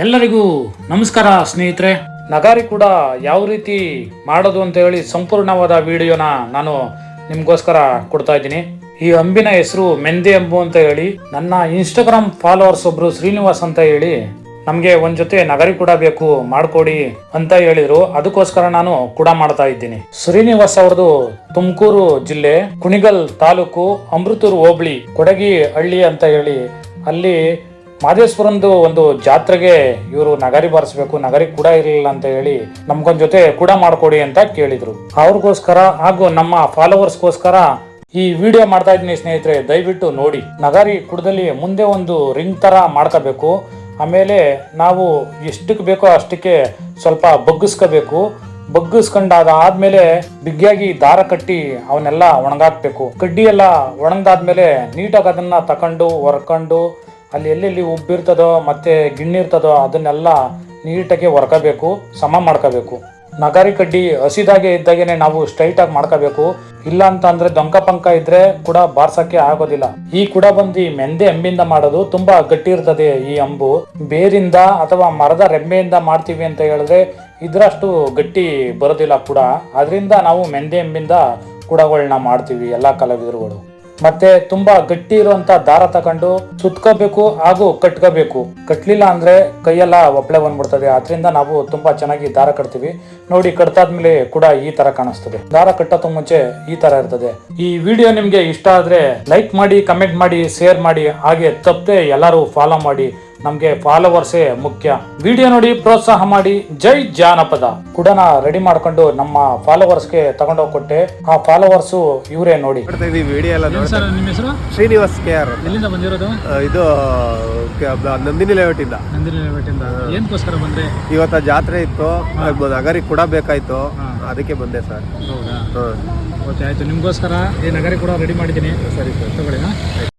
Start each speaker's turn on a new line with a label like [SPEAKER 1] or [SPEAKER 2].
[SPEAKER 1] ಎಲ್ಲರಿಗೂ ನಮಸ್ಕಾರ ಸ್ನೇಹಿತರೆ. ನಗಾರಿ ಕೂಡ ಯಾವ ರೀತಿ ಮಾಡೋದು ಅಂತ ಹೇಳಿ ಸಂಪೂರ್ಣವಾದ ವಿಡಿಯೋನ ನಾನು ನಿಮ್ಗೋಸ್ಕರ ಕೊಡ್ತಾ ಇದ್ದೀನಿ. ಈ ಅಂಬಿನ ಹೆಸರು ಮೆಂದೆ ಅಂಬು ಅಂತ ಹೇಳಿ, ನನ್ನ ಇನ್ಸ್ಟಾಗ್ರಾಮ್ ಫಾಲೋವರ್ಸ್ ಒಬ್ರು ಶ್ರೀನಿವಾಸ್ ಅಂತ ಹೇಳಿ, ನಮಗೆ ಒಂದ್ ಜೊತೆ ನಗರಿ ಕೂಡ ಬೇಕು ಮಾಡ್ಕೊಡಿ ಅಂತ ಹೇಳಿದ್ರು. ಅದಕ್ಕೋಸ್ಕರ ನಾನು ಕೂಡ ಮಾಡ್ತಾ ಇದ್ದೀನಿ. ಶ್ರೀನಿವಾಸ್ ಅವ್ರದ್ದು ತುಮಕೂರು ಜಿಲ್ಲೆ, ಕುಣಿಗಲ್ ತಾಲೂಕು ಅಮೃತೂರು ಹೋಬಳಿ, ಕೊಡಗಿ ಹಳ್ಳಿ ಅಂತ ಹೇಳಿ, ಅಲ್ಲಿ ಮಾದೇಶ್ವರಂದು ಒಂದು ಜಾತ್ರೆಗೆ ಇವರು ನಗರಿ ಬಾರಿಸ್ಬೇಕು, ನಗರಿ ಕೂಡ ಇರಲಿಲ್ಲ ಅಂತ ಹೇಳಿ ನಮ್ಗೊಂದ್ ಜೊತೆ ಕೂಡ ಮಾಡ್ಕೊಡಿ ಅಂತ ಕೇಳಿದ್ರು. ಅವ್ರಿಗೋಸ್ಕರ ಹಾಗೂ ನಮ್ಮ ಫಾಲೋವರ್ಸ್ಗೋಸ್ಕರ ಈ ವಿಡಿಯೋ ಮಾಡ್ತಾ ಇದ್ದೀನಿ ಸ್ನೇಹಿತರೆ, ದಯವಿಟ್ಟು ನೋಡಿ. ನಗಾರಿ ಕುಡದಲ್ಲಿ ಮುಂದೆ ಒಂದು ರಿಂಗ್ ತರ ಮಾಡ್ಕೋಬೇಕು. ಆಮೇಲೆ ನಾವು ಎಷ್ಟಕ್ಕೆ ಬೇಕೋ ಅಷ್ಟಕ್ಕೆ ಸ್ವಲ್ಪ ಬಗ್ಗಿಸ್ಕೋಬೇಕು. ಬಗ್ಗಿಸ್ಕೊಂಡಾದ ಆದ್ಮೇಲೆ ಬಿಗಿಯಾಗಿ ದಾರ ಕಟ್ಟಿ ಅವನ್ನೆಲ್ಲ ಒಣಗಾಕ್ಬೇಕು. ಕಡ್ಡಿ ಎಲ್ಲ ಒಣಗಾದ್ಮೇಲೆ ನೀಟಾಗಿ ಅದನ್ನ ತಕೊಂಡು ಹೊರ್ಕೊಂಡು ಅಲ್ಲಿ ಎಲ್ಲೆಲ್ಲಿ ಉಬ್ಬಿರ್ತದೋ ಮತ್ತೆ ಗಿಣ್ಣಿರ್ತದೋ ಅದನ್ನೆಲ್ಲ ನೀಟಾಗಿ ಹೊರ್ಕೋಬೇಕು ಸಮ ಮಾಡ್ಕೋಬೇಕು. ನಗಾರಿ ಕಡ್ಡಿ ಹಸಿದಾಗೆ ಇದ್ದಾಗೇನೆ ನಾವು ಸ್ಟ್ರೈಟ್ ಆಗಿ ಮಾಡ್ಕೋಬೇಕು. ಇಲ್ಲ ಅಂತ ಅಂದ್ರೆ ದೊಂಕ ಪಂಕ ಇದ್ರೆ ಕೂಡ ಬಾರ್ಸಕ್ಕೆ ಆಗೋದಿಲ್ಲ. ಈ ಕೂಡ ಬಂದು ಮೆಂದೆ ಅಂಬಿಂದ ಮಾಡೋದು ತುಂಬಾ ಗಟ್ಟಿ ಇರ್ತದೆ ಈ ಅಂಬು. ಬೇರಿಂದ ಅಥವಾ ಮರದ ರೆಂಬೆಯಿಂದ ಮಾಡ್ತೀವಿ ಅಂತ ಹೇಳಿದ್ರೆ ಇದ್ರಷ್ಟು ಗಟ್ಟಿ ಬರೋದಿಲ್ಲ ಕೂಡ. ಅದರಿಂದ ನಾವು ಮೆಂದೆ ಅಂಬಿಂದ ಕೂಡಗಳನ್ನ ಮಾಡ್ತೀವಿ ಎಲ್ಲಾ ಕಲಾವಿದರುಗಳು. ಮತ್ತೆ ತುಂಬಾ ಗಟ್ಟಿ ಇರುವಂತ ದಾರ ತಕೊಂಡು ಸುತ್ಕೋಬೇಕು ಹಾಗೂ ಕಟ್ಕೋಬೇಕು. ಕಟ್ಲಿಲ್ಲ ಅಂದ್ರೆ ಕೈಯೆಲ್ಲ ಒಪ್ಳೆ ಬಂದ್ಬಿಡ್ತದೆ. ಅದರಿಂದ ನಾವು ತುಂಬಾ ಚೆನ್ನಾಗಿ ದಾರ ಕಟ್ತೀವಿ. ನೋಡಿ ಕಟ್ತಾದ್ಮೇಲೆ ಕೂಡ ಈ ತರ ಕಾಣಿಸ್ತದೆ. ದಾರ ಕಟ್ಟೋದು ಮುಂಚೆ ಈ ತರ ಇರ್ತದೆ. ಈ ವಿಡಿಯೋ ನಿಮ್ಗೆ ಇಷ್ಟ ಆದ್ರೆ ಲೈಕ್ ಮಾಡಿ, ಕಮೆಂಟ್ ಮಾಡಿ, ಶೇರ್ ಮಾಡಿ, ಹಾಗೆ ತಪ್ಪದೆ ಎಲ್ಲರೂ ಫಾಲೋ ಮಾಡಿ. ನಮ್ಗೆ ಫಾಲೋವರ್ಸೇ ಮುಖ್ಯ. ವಿಡಿಯೋ ನೋಡಿ ಪ್ರೋತ್ಸಾಹ ಮಾಡಿ. ಜೈ ಜಾನಪದ. ಕುಡನ ರೆಡಿ ಮಾಡ್ಕೊಂಡು ನಮ್ಮ ಫಾಲೋವರ್ಸ್ಗೆ ತಗೊಂಡೋಗಿ ಕೊಟ್ಟೆ ಆ ಫಾಲೋವರ್ಸ್ ಇವರೇ ನೋಡಿ.
[SPEAKER 2] ವಿಡಿಯೋ ಎಲ್ಲ
[SPEAKER 1] ನಿಮ್ಮ ಹೆಸರು?
[SPEAKER 2] ಶ್ರೀನಿವಾಸ್ ಕೆ ಆರ್
[SPEAKER 1] ಎಲ್ಲಿಂದ ಬಂದಿರೋದು?
[SPEAKER 2] ಇದು ನಂದಿನಿ ಲೇಔಟ್ ಇಂದ
[SPEAKER 1] ನಂದಿನಿ ಬೆಟ್ಟಿಂದ ಏನಕ್ಕೋಸ್ಕರ ಬಂದ್ರೆ?
[SPEAKER 2] ಇವತ್ತ ಜಾತ್ರೆ ಇತ್ತು. ನಗರಿ ಕೂಡ ಬೇಕಾಯ್ತು. ಅದಕ್ಕೆ ಬಂದೆ ಸರ್.
[SPEAKER 1] ಹೌದಾ? ಓಕೆ ಆಯ್ತು. ನಿಮ್ಗೋಸ್ಕರ ಈ ನಗರಿ ಕೂಡ ರೆಡಿ ಮಾಡಿದ್ದೀನಿ. ಸರಿ ಸರ್. ತಗೊಳ್ಳಿ